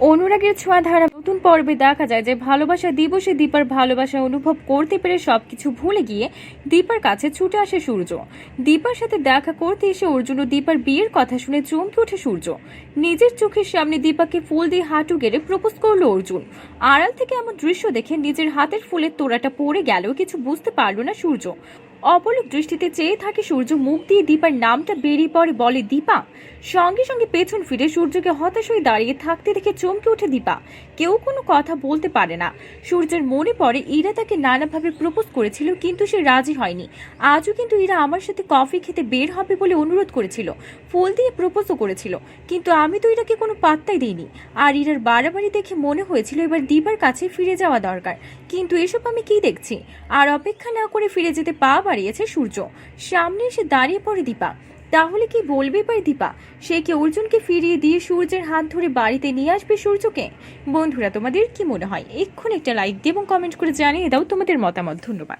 অনুরাগের ছোঁয়া ধারা নতুন পর্বে দেখা যায় যে ভালোবাসা দিবসে দীপার ভালোবাসা অনুভব করতে পেরে সবকিছু ভুলে গিয়ে দীপার কাছে ছুটে আসে সূর্য। দীপার সাথে দেখা করতে এসে অর্জুন ও দীপার বিয়ের কথা শুনে চমকে ওঠে সূর্য। নিজের চোখের সামনে দীপাকে ফুল দিয়ে হাঁটু গেড়ে প্রপোজ করল অর্জুন। আড়াল থেকে এমন দৃশ্য দেখে নিজের হাতের ফুলের তোড়াটা পড়ে গেলেও কিছু বুঝতে পারল না সূর্য। অপলক দৃষ্টিতে চেয়ে থাকে সূর্য মুখ দিয়ে দীপার নামটা বেরিয়ে পড়ে বলে, দীপা। সঙ্গে সঙ্গে পেছন ফিরে সূর্যকে হতাশ হয়ে দাঁড়িয়ে থাকতে দেখে চমকে ওঠে দীপা। কেউ কোনো কথা বলতে পারে না। সূর্যের মনে পড়ে, ইরা তাকে নানাভাবে প্রপোজ করেছিল, কিন্তু সে রাজি হয়নি। আজও কিন্তু ইরা আমার সাথে কফি খেতে বের হবে বলে অনুরোধ করেছিল, ফুল দিয়ে প্রপোজও করেছিল, কিন্তু আমি তো ইরাকে কোনো পাত্তাই দিইনি। আর ইরার বাড়াবাড়ি দেখে মনে হয়েছিল এবার দীপার কাছে ফিরে যাওয়া দরকার। কিন্তু এসব আমি কি দেখছি? আর অপেক্ষা না করে ফিরে যেতে পা বাড়িয়েছে সূর্য। সামনে এসে দাঁড়িয়ে পড়ে দীপা। তাহলে কি বলবে এবার দীপা? সে কি অর্জুনকে ফিরিয়ে দিয়ে সূর্যের হাত ধরে বাড়িতে নিয়ে আসবে সূর্যকে? বন্ধুরা, তোমাদের কি মনে হয়? এক্ষুনি একটা লাইক দিয়ে এবং কমেন্ট করে জানিয়ে দাও তোমাদের মতামত। ধন্যবাদ।